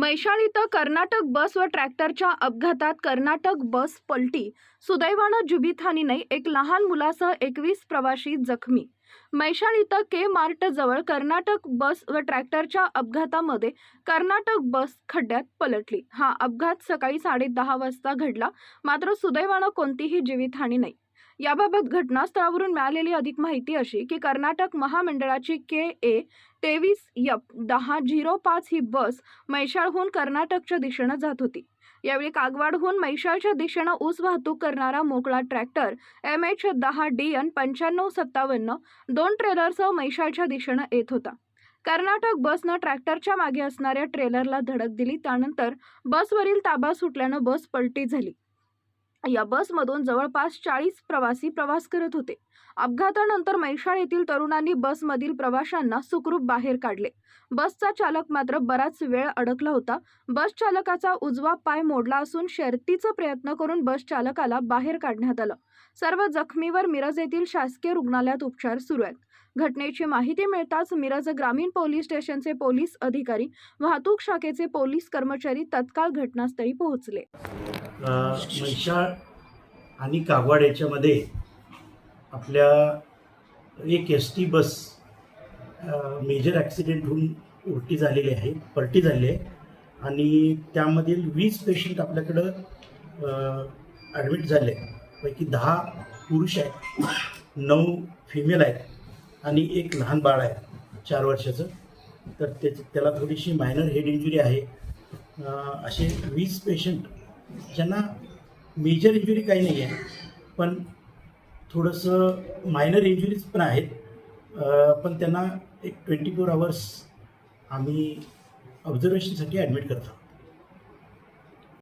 मैशाळ इथं कर्नाटक बस व ट्रॅक्टरच्या अपघातात कर्नाटक बस पलटी. सुदैवानं जुबीतहानी नाही एक लहान मुलासह एकवीस प्रवाशी जखमी. मैशाळ इथं के मार्ट जवळ कर्नाटक बस व ट्रॅक्टरच्या अपघातामध्ये कर्नाटक बस खड्ड्यात पलटली. हा अपघात सकाळी साडेदहा वाजता घडला. मात्र सुदैवानं कोणतीही जीवितहानी नाही. याबाबत घटनास्थळावरून मिळालेली अधिक माहिती अशी की कर्नाटक महामंडळाची के ए तेवीस यप दहा झिरो पाच ही बस मैशाळहून कर्नाटकच्या दिशेनं जात होती. यावेळी कागवाडहून मैशाळच्या दिशेनं ऊस वाहतूक करणारा मोकळा ट्रॅक्टर एम एच दहा डी एन पंच्याण्णव सत्तावन्न दोन ट्रेलरसह मैशाळच्या दिशेनं येत होता. कर्नाटक बसनं ट्रॅक्टरच्या मागे असणाऱ्या ट्रेलरला धडक दिली त्यानंतर बसवरील ताबा सुटल्यानं बस पलटी झाली. या बसमधून जवळपास चाळीस प्रवासी प्रवास करत होते. अपघातानंतर मैशाळ येथील तरुणांनी बसमधील प्रवाशांना सुखरूप बाहेर काढले. बसचा चालक मात्र बराच वेळ अडकला होता. बस चालकाचा उजवा पाय मोडला असून शर्तीचा प्रयत्न करून बस चालकाला बाहेर काढण्यात आलं. सर्व जखमीवर मिरज येथील शासकीय रुग्णालयात उपचार सुरू आहेत. घटनेची माहिती मिळताच मिरज ग्रामीण पोलीस स्टेशनचे पोलीस अधिकारी वाहतूक शाखेचे पोलीस कर्मचारी तत्काळ घटनास्थळी पोहोचले. म्हैसाळ आणि कागवाड याच्यामध्ये आपल्या एक S T bus major accident होऊन उलटी झालेली आहे पलटी झालेली आहे. आणि त्यामधील वीस पेशंट आपल्याकडं ॲडमिट झाले पैकी दहा पुरुष आहेत नऊ फिमेल आहेत आणि एक लहान बाळ आहे चार वर्षाचं. तर त्याची त्याला थोडीशी मायनर हेड इंजुरी आहे. असे वीस पेशंट ज्यांना मेजर इंजुरी काही नाही आहे पण थोडंसं मायनर इंजुरीज पण आहेत. पण त्यांना एक ट्वेंटी फोर आवर्स आम्ही ऑब्झर्वेशनसाठी ॲडमिट करतो.